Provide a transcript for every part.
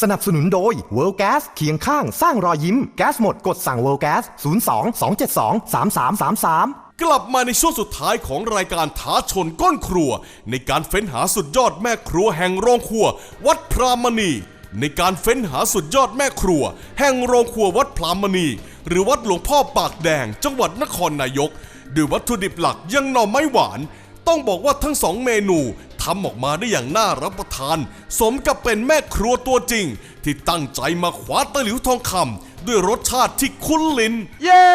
สนับสนุนโดย World Gas เคียงข้างสร้างรอยยิ้ม แก๊สหมดกดสั่ง World Gas 02 272 3333กลับมาในช่วงสุดท้ายของรายการท้าชนก้นครัว ในการเฟ้นหาสุดยอดแม่ครัวแห่งโรงครัว วัดพรามณี ในการเฟ้นหาสุดยอดแม่ครัว แห่งโรงครัววัดพรามณี หรือวัดหลวงพ่อปากแดง จังหวัดนครนายกด้วยวัตถุดิบหลักยังหน่อไม้หวาน ต้องบอกว่าทั้งสองเมนู ทำออกมาได้อย่างน่ารับประทาน สมกับเป็นแม่ครัวตัวจริง ที่ตั้งใจมาคว้าตะหลิวทองคำด้วยรสชาติที่คุ้นลิ้น เย้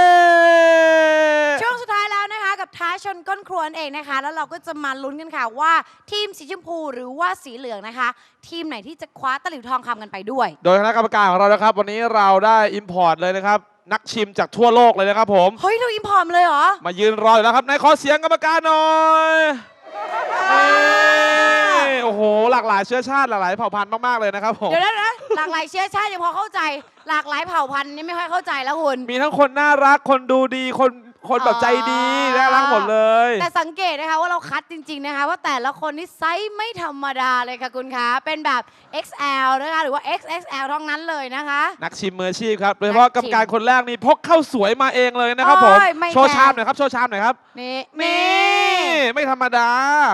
ช่วงสุดท้ายแล้วนะคะกับท้าชนก้นครัวนั่นเองนะคะ แล้วเราก็จะมาลุ้นกันค่ะว่าทีมสีชมพูหรือว่าสีเหลืองนะคะ ทีมไหนที่จะคว้าตะหลิวทองคำกันไปด้วย โดยคณะกรรมการของเรานะครับ วันนี้เราได้อิมพอร์ตเลยนะครับ นักชิมจากทั่วโลกเลยนะครับผม เฮ้ยเราอิมพอร์มเลยเหรอ มายืนรออยู่แล้วครับในขอเสียงกรรมการหน่อย นี่โอ้โห หลากหลายเชื้อชาติหลากหลายเผ่าพันธุ์มาก ๆ เลยนะครับผม เดี๋ยวนะนะหลากหลายเชื้อชาติยังพอเข้าใจ หลากหลายเผ่าพันธุ์นี่ไม่ค่อยเข้าใจแล้วคุณ มีทั้งคนน่ารักคนดูดีคน คนแบบใจดีอ๋อ น่ารักหมดเลยแต่สังเกตนะคะว่าเราคัดจริงๆนะคะว่าแต่ละคนนี่ไซส์ไม่ธรรมดาเลยค่ะคุณคะเป็นแบบ XL นะคะหรือว่า XXL ทั้งนั้นเลยนะคะ นักชิมมืออาชีพครับโดยเฉพาะนักชิมกรรมการคนแรกนี่พกข้าวสวยมาเองเลยนะครับผมโอ้ยไม่โชว์แพ้ชามหน่อยครับโชว์ชามหน่อยครับนี่นี่ไม่ธรรมดา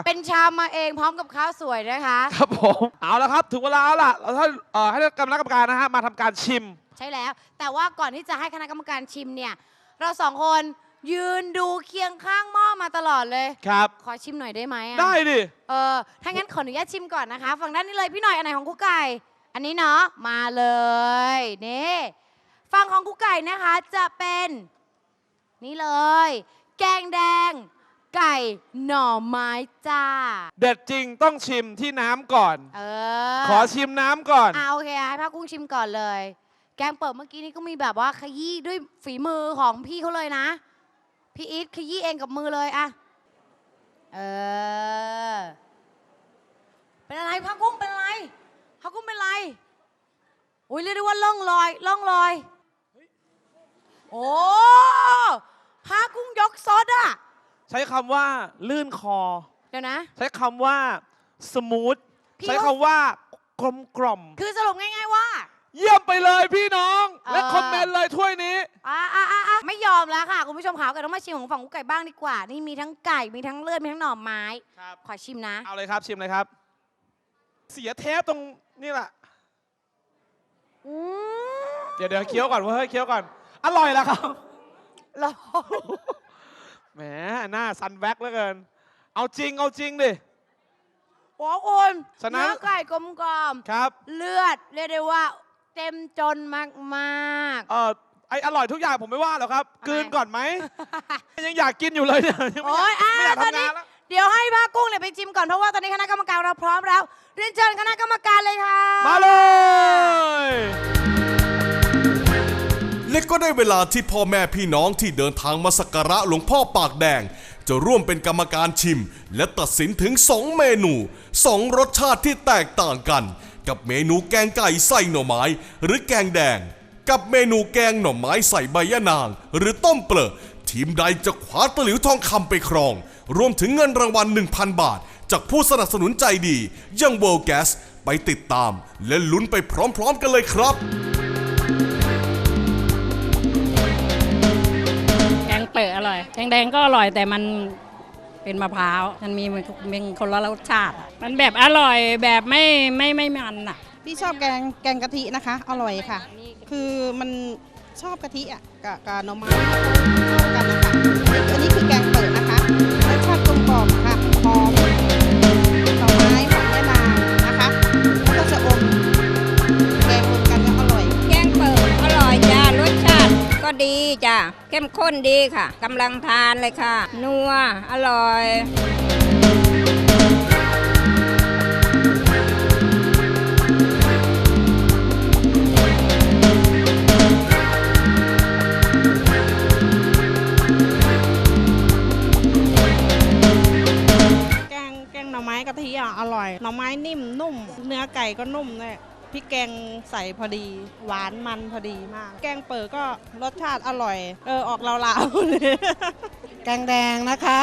เป็นชามมาเองพร้อมกับข้าวสวยนะคะ ครับผมเอาละครับ ถึงเวลาแล้วล่ะเราให้เอ่อให้คณะกรรมการนะฮะมาทำการชิม ใช่แล้ว แต่ว่าก่อนที่จะให้คณะกรรมการชิมเนี่ย เราสองคน ยืนดูเคียงข้างหม้อมาตลอดเลย ครับ ขอชิมหน่อยได้ไหมอะได้ดิ เออถ้างั้นขออนุญาตชิมก่อนนะคะ ฝั่งด้านนี้เลยพี่หน่อยอันไหนของกุ๊กไก่ อันนี้เนาะ มาเลยนี่ฝั่งของกุ๊กไก่นะคะจะเป็น นี่เลย แกงแดง ไก่หน่อไม้จ้า เด็ดจริงต้องชิมที่น้ำก่อน เออ ขอชิมน้ำก่อน อ่าโอเคให้พากุ้งชิมก่อนเลย แกงเปิดเมื่อกี้นี้ก็มีแบบว่าขยี้ด้วยฝีมือของพี่เขาเลยนะ พี่อีทขยี้เองกับมือเลยอะเออ เป็นอะไรพากุ้งเป็นอะไรพากุ้งเป็นอะไรอุ้ยเรียกได้ว่าล่องลอยล่องลอยโอ้พากุ้งยกซดอะใช้คำว่าลื่นคอ เดี๋ยวนะ ใช้คำว่าสมูทพี่ ใช้ว่าคำว่ากลมกล่อม คือสรุปง่ายๆว่า เยี่ยมไปเลยพี่น้องเออและคอมเมนต์เลยถ้วยนี้ อ่าอ่าอ่าอ่าไม่ยอมแล้วค่ะ คุณผู้ชมขาเกิดต้องมาชิมของฝั่งกุ๊กไก่บ้างดีกว่า นี่มีทั้งไก่มีทั้งเลือดมีทั้งหน่อไม้ ครับ ขอชิมนะ เอาเลยครับชิมเลยครับ เสียเทปตรงนี่แหละ อืมเดี๋ยวเดี๋ยวเคี้ยวก่อนเว้ยเคี้ยวก่อน อร่อยแล้วครับรอแหมหน้าซันแว็กเหลือเกิน เอาจริงเอาจริงดิ โอ้คุณฉะนั้น เนื้อไก่กลมกล่อมครับ เลือดเรียกได้ว่า เต็มจนมากเออไออร่อยทุกอย่างผมไม่ว่าหรอกครับทำไม กลืนก่อนไหม ยังอยากกินอยู่เลยเนี่ยยังๆไม่โอ้อยยากอ่าไม่อยากตอนทำนี้งานแล้วเดี๋ยวให้พากุ้งเนี่ยไปชิมก่อนเพราะว่าตอนนี้คณะกรรมการเราพร้อมแล้ว เรียนเชิญคณะกรรมการเลยค่ะ มาเลย และก็ได้เวลาที่พ่อแม่พี่น้องที่เดินทางมาสักการะหลวงพ่อปากแดง จะร่วมเป็นกรรมการชิม และตัดสินถึง 2 เมนู 2 รสชาติที่แตกต่างกัน กับเมนูแกงไก่ใส่หน่อไม้ หรือแกงแดง กับเมนูแกงหน่อไม้ใส่ใบยะนาง หรือต้มเปลือกทีมใดจะคว้าตะหลิวทองคำไปครอง รวมถึงเงินรางวัล 1,000 บาท จากผู้สนับสนุนใจดียัง World Gas ไปติดตาม และลุ้นไปพร้อมๆกันเลยครับแกงเปิดอร่อยแกงแดงก็อร่อยแต่มัน เป็นมะพร้าวมันมีเป็นคนละรสชาติอะมันแบบอร่อยแบบไม่ไม่ไม่มันอะพี่ชอบแกงแกงกะทินะคะ อร่อยค่ะ คือมันชอบกะทิอะกับกับหน่อไม้เข้ากันนะคะอันนี้คือแกงเปิด เข้มข้นดีค่ะกำลังทานเลยค่ะ นัว อร่อย แกงแกงหน่อไม้กะทิอะอร่อย หน่อไม้นิ่มนุ่ม เนื้อไก่ก็นุ่มเลย พริกแกงใส่พอดี หวานมันพอดีมาก แกงเปิดก็รสชาติอร่อย เออออกลาวๆเลยแกงแดงนะคะ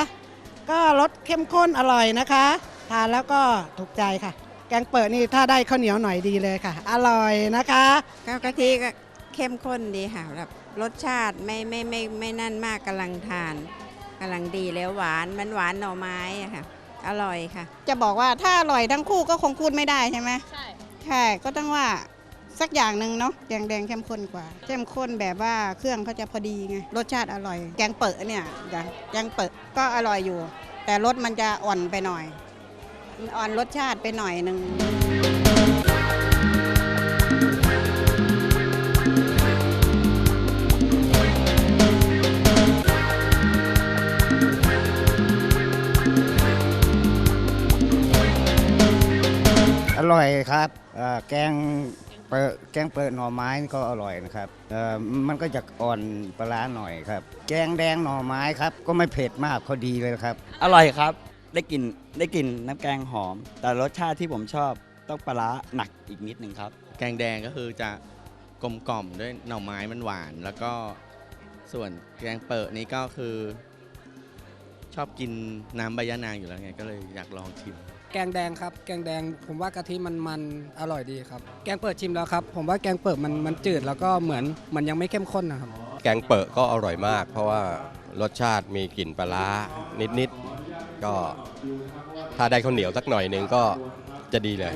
ก็รสเข้มข้นอร่อยนะคะทานแล้วก็ถูกใจค่ะ แกงเปิดนี่ถ้าได้ข้าวเหนียวหน่อยดีเลยค่ะ อร่อยนะคะข้าวกะทิก็เข้มข้นดีค่ะแบบรสชาติไม่ไม่ไม่ไม่นั่นมากกำลังทานกำลังดีแล้วหวานมันหวานหน่อไม้อะค่ะ อร่อยค่ะ จะบอกว่าถ้าอร่อยทั้งคู่ก็คงพูดไม่ได้ใช่ไหมใช่ ใช่ก็ต้องว่าสักอย่างหนึ่งเนาะแกงแดงเข้มข้นกว่า เข้มข้นแบบว่าเครื่องเขาจะพอดีไงรสชาติอร่อย แกงเปิดเนี่ยอย่างแกงเปิดก็อร่อยอยู่ แต่รสมันจะอ่อนไปหน่อยมันอ่อนรสชาติไปหน่อยหนึ่ง อร่อยครับเอ่อแกงเปิดแกงเปิดหน่อไม้นี่ก็อร่อยนะครับเอ่อมันก็จะอ่อนปลาร้าหน่อยครับ แกงแดงหน่อไม้ครับ ก็ไม่เผ็ดมากพอดีเลยครับ อร่อยครับได้กลิ่นได้กลิ่นน้ำแกงหอม แต่รสชาติที่ผมชอบต้องปลาร้าหนักอีกนิดนึงครับ แกงแดงก็คือจะกลมกล่อมด้วยหน่อไม้มันหวาน แล้วก็ส่วนแกงเปิดนี้ก็คือ ชอบกินน้ำใบยะนางอยู่แล้วไงก็เลยอยากลองชิม แกงแดงครับ แกงแดงผมว่ากะทิมันมันอร่อยดีครับ แกงเปิดชิมแล้วครับ ผมว่าแกงเปิดมันมันจืดแล้วก็เหมือนมันยังไม่เข้มข้นนะครับ แกงเปิดก็อร่อยมาก เพราะว่ารสชาติมีกลิ่นปลาร้านิดๆก็ถ้าได้ข้าวเหนียวสักหน่อยหนึ่งก็จะดีเลย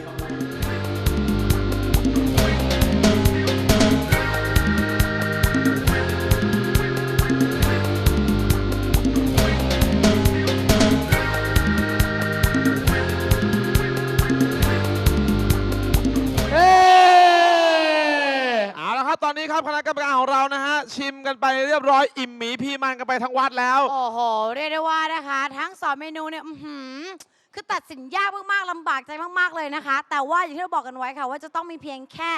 ครับคณะกรรมการของเรานะฮะชิมกันไปเรียบร้อยอิ่มหมีพีมันกันไปทั้งวัดแล้ว โอ้โห เรียกได้ว่านะคะ ทั้งสองเมนูเนี่ยอื้อหือคือตัดสินยากมากๆลำบากใจมากๆเลยนะคะ แต่ว่าอย่างที่เราบอกกันไว้ค่ะ ว่าจะต้องมีเพียงแค่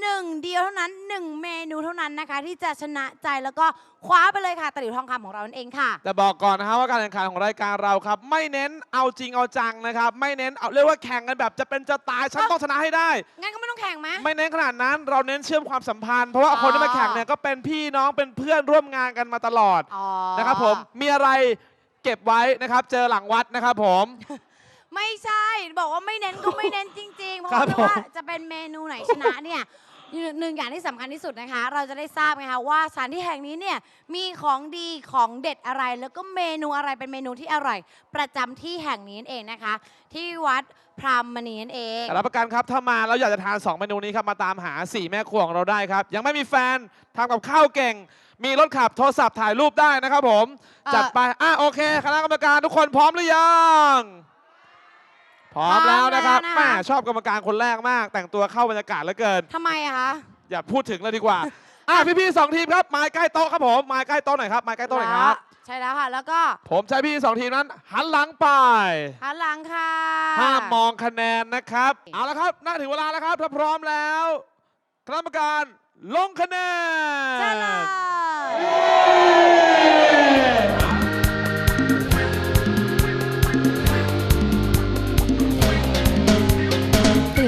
หนึ่งเดียวเท่านั้นหนึ่งเมนูเท่านั้นนะคะ ที่จะชนะใจแล้วก็คว้าไปเลยค่ะตะหลิวทองคำของเรานั่นเองค่ะ แต่บอกก่อนนะครับว่าการแข่งขันของรายการเราครับ ไม่เน้นเอาจริงเอาจังนะครับ ไม่เน้นเอาเรียกว่าแข่งกันแบบจะเป็นจะตายฉันเอ้าต้องชนะให้ได้ งั้นก็ไม่ต้องแข่งไหม ไม่เน้นขนาดนั้นเราเน้นเชื่อมความสัมพันธ์เพราะว่าอ๋อ คนที่มาแข่งเนี่ยก็เป็นพี่น้องเป็นเพื่อนร่วมงานกันมาตลอดอ๋อนะครับผมมีอะไรเก็บไว้นะครับ เจอหลังวัดนะครับผม ไม่ใช่ บอกว่าไม่เน้นก็ไม่เน้นจริง ๆ เพราะครัว่าบไม่ว่าผมจะเป็นเมนูไหนชนะเนี่ยหนึ่งอย่างที่สำคัญที่สุดนะคะ เราจะได้ทราบไงคะว่าสถานที่แห่งนี้เนี่ยมีของดีของเด็ดอะไร แล้วก็เมนูอะไรเป็นเมนูที่อร่อย ประจำที่แห่งนี้นั่นเองนะคะ ที่วัดพรามมณีนั่นเองแต่รับประกันครับถ้ามาแล้วอยากจะทาน 2 เมนูนี้ครับมาตามหา 4 แม่ครัวของเราได้ครับ ยังไม่มีแฟนทำกับข้าวเก่ง มีรถขับโทรศัพท์ถ่ายรูปได้นะครับผมเอ่อจัดไปอะโอเคคณะกรรมการทุกคนพร้อมหรือยังพ ร้อมแล้วนะครับแม่ชอบกรรมการคนแรกมาก แต่งตัวเข้าบรรยากาศเหลือเกินทำไมอะคะอย่าพูดถึงเลยดีกว่าอะพี่ๆสองทีมครับมาใกล้โต๊ะครับผมมาใกล้โต๊ะหน่อยครับมาใกล้โต๊ะหน่อยครับใช่แล้วค่ะแล้วก็ ผมใช้พี่สองทีมนั้น หันหลังไปหันหลังค่ะห้ามมองคะแนนนะครับ เอาละครับน่าถึงเวลาแล้วครับถ้าพร้อมแล้วคณะกรรมการลงคะแนนใช่เลย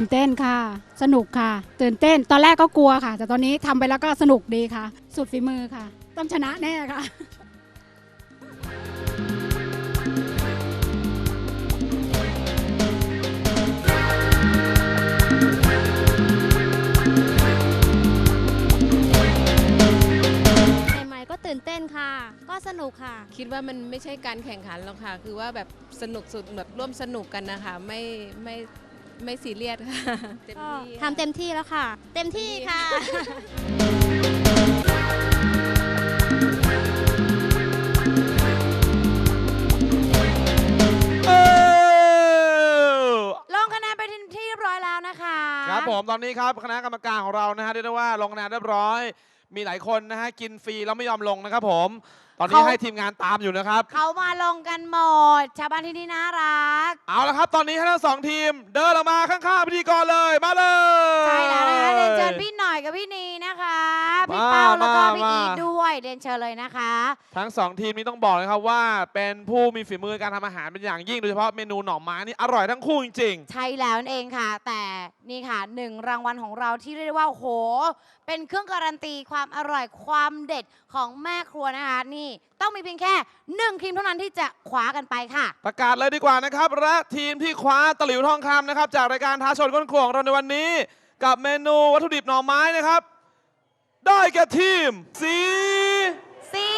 ตื่นเต้นค่ะ สนุกค่ะ ตื่นเต้น ตอนแรกก็กลัวค่ะ แต่ตอนนี้ทำไปแล้วก็สนุกดีค่ะ สุดฝีมือค่ะ ต้องชนะแน่ค่ะใหม่ๆก็ตื่นเต้นค่ะ ก็สนุกค่ะ คิดว่ามันไม่ใช่การแข่งขันหรอกค่ะ คือว่าแบบสนุกสุดแบบร่วมสนุกกันนะคะ ไม่ไม่ ไม่ซีเรียสค่ะเต็มก็ที่ ทำเต็มที่แล้วค่ะ เต็มที่ค่ะ เออลงคะแนนไปที่เรียบร้อยแล้วนะคะครับผมตอนนี้ครับคณะกรรมการของเรานะฮะเรียกได้ว่าลงคะแนนเรียบร้อย มีหลายคนนะฮะกินฟรีแล้วไม่ยอมลงนะครับผม ตอนนี้เขา ให้ทีมงานตามอยู่นะครับ เขามาลงกันหมด ชาวบ้านที่นี่น่ารัก เอาละครับ ตอนนี้ให้ทั้งสองทีม เดินออกมาข้างๆพิธีกรเลยมาเลย ใช่แล้วนะคะเรียนเชิญพี่หน่อยกับพี่นีนะคะมาอ่าเป้าแล้วก็พี่มาอีทมาด้วยเรียนเชิญเลยนะคะ ทั้งสองทีมนี้ต้องบอกเลยครับว่า เป็นผู้มีฝีมือการทำอาหารเป็นอย่างยิ่งโดยเฉพาะเมนูหน่อไม้นี่อร่อยทั้งคู่จริง ใช่แล้วนั่นเองค่ะ แต่นี่ค่ะหนึ่งรางวัลของเราที่เรียกได้ว่าโอ้โห เป็นเครื่องการันตีความอร่อยความเด็ดของแม่ครัวนะคะนี่ต้องมีเพียงแค่หนึ่งทีมเท่านั้นที่จะคว้ากันไปค่ะ ๆ ประกาศเลยดีกว่านะครับ และทีมที่คว้าตะหลิวทองคำนะครับ จากรายการท้าชนก้นขวของเราในวันนี้ กับเมนูวัตถุดิบหน่อไม้นะครับ ได้แก่ทีม สี สี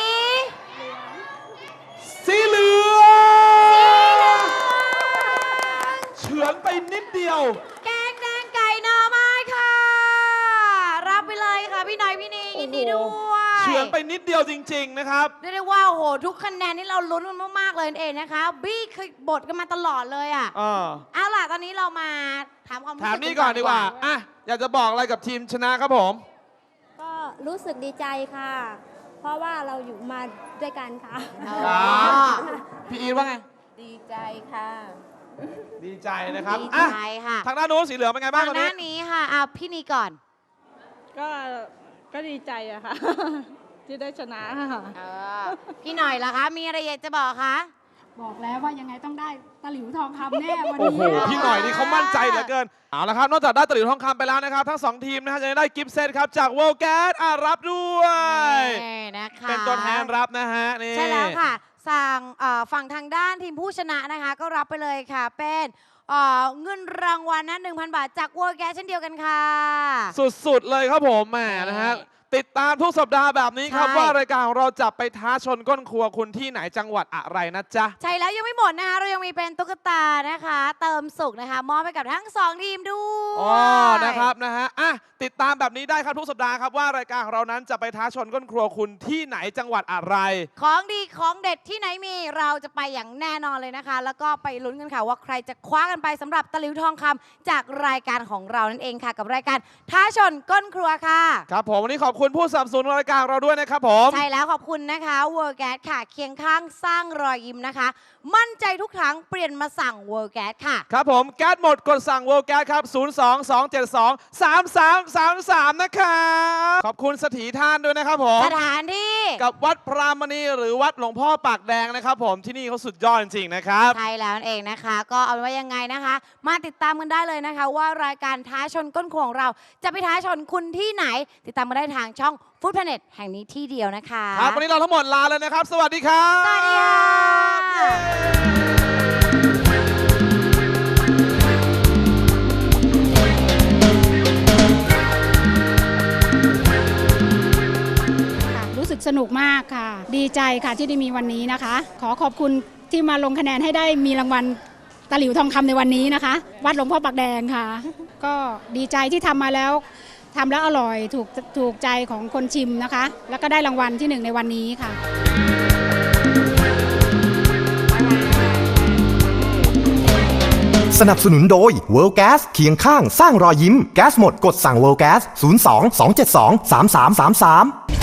สีเหลืองเฉือนไปนิดเดียว แกงแดงไก่หน่อไม้ค่ะ รับไปเลยค่ะพี่หน่อยพี่นียินดีด้วยเฉือนไปนิดเดียวจริง ๆ นะครับ เรียกได้ว่าโอ้โหทุกคะแนนนี่เราลุ้นกันมากๆเลยนั่นเองนะคะ บี้เคยบทกันมาตลอดเลยอะเออเอาล่ะตอนนี้เรามาถามความรู้ถามสึกนี่ก่อนดีกว่า อะ อยากจะบอกอะไรกับทีมชนะครับผมก็ รู้สึกดีใจค่ะ เพราะว่าเราอยู่มาด้วยกันค่ะ ครับพี่อีทว่าไง ดีใจค่ะ ดีใจนะครับดีอะใจค่ะทางด้านโน้นสีเหลืองเป็นไงบ้างทางตอนนี้ด้านนี้ค่ะอะพี่นีก่อน ก็ก็ดีใจอะค่ะ ที่ได้ชนะค่ะ เออพี่หน่อยล่ะคะ มีอะไรอยากจะบอกคะ บอกแล้วว่ายังไงต้องได้ตะหลิวทองคำแน่วันโอ้นี้โหพี่หน่อยนี่เขามั่นใจเหลือเกินเอาละครับนอกจากได้ตะหลิวทองคำไปแล้วนะครับทั้งสองทีมนะฮะจะได้กิฟต์เซตครับจาก World Gas อะรับด้วย นี่นะคะเป็นตัวแทนรับนะฮะนี่ใช่แล้วค่ะสั่งเอ่อฝั่งทางด้านทีมผู้ชนะนะคะ ก็รับไปเลยค่ะ เป็นเอ่อเงินรางวัลนะ1,000 บาทจาก World Gas เช่นเดียวกันค่ะ สุดๆเลยครับผมแหมนะฮะ ติดตามทุกสัปดาห์แบบนี้ครับ ใช่ ว่ารายการของเราจะไปท้าชนก้นครัวคุณที่ไหนจังหวัดอะไรนะจ๊ะ ใช่แล้วยังไม่หมดนะคะเรายังมีเป็นตุ๊กตานะคะ เติมสุขนะคะ มอบให้กับทั้งสองทีมด้วยอ๋อ นะครับนะฮะ อะ ติดตามแบบนี้ได้ครับทุกสัปดาห์ครับว่ารายการของเรานั้นจะไปท้าชนก้นครัวคุณที่ไหนจังหวัดอะไร ของดีของเด็ดที่ไหนมีเราจะไปอย่างแน่นอนเลยนะคะ แล้วก็ไปลุ้นกันค่ะว่าใครจะคว้ากันไปสำหรับตะหลิวทองคำจากรายการของเรานั่นเองค่ะ กับรายการท้าชนก้นครัวค่ะ ครับผมวันนี้ขอบคุณผู้สนับสนุนรายการเราด้วยนะครับผม ใช่แล้วขอบคุณนะคะ w o r l d g a s ค่ะ เคียงข้างสร้างรอยยิ้มนะคะ มั่นใจทุกครั้งเปลี่ยนมาสั่ง w o r l d g a s ค่ะ ครับผมแก๊สหมดกดสั่ง World Gas ครับ 02272 3333 นะครับ ขอบคุณสถีท่านด้วยนะครับผม สถานที่ กับวัดพรามณีหรือวัดหลวงพ่อปากแดงนะครับ ผมที่นี่เขาสุดยอดจริงๆนะครับใช่แล้วนั่นเองนะคะ ก็เอาเป็นว่ายังไงนะคะ มาติดตามกันได้เลยนะคะ ว่ารายการท้าชนก้นครัวของเรา จะไปท้าชนคุณที่ไหน ติดตามมาได้ทางช่อง Food Planet แห่งนี้ที่เดียวนะคะครับวันนี้เราทั้งหมดลาเลยนะครับ สวัสดีครับสวัสดีค่ะ สนุกมากค่ะ ดีใจค่ะที่ได้มีวันนี้นะคะ ขอขอบคุณที่มาลงคะแนนให้ได้มีรางวัลตะหลิวทองคำในวันนี้นะคะ วัดหลวงพ่อปากแดงค่ะ ก็ดีใจที่ทำมาแล้วทำแล้วอร่อยถูกถูกใจของคนชิมนะคะ แล้วก็ได้รางวัลที่หนึ่งในวันนี้ค่ะสนับสนุนโดย World Gas เคียงข้างสร้างรอยยิ้ม แก๊สหมดกดสั่ง World Gas 02 272 3333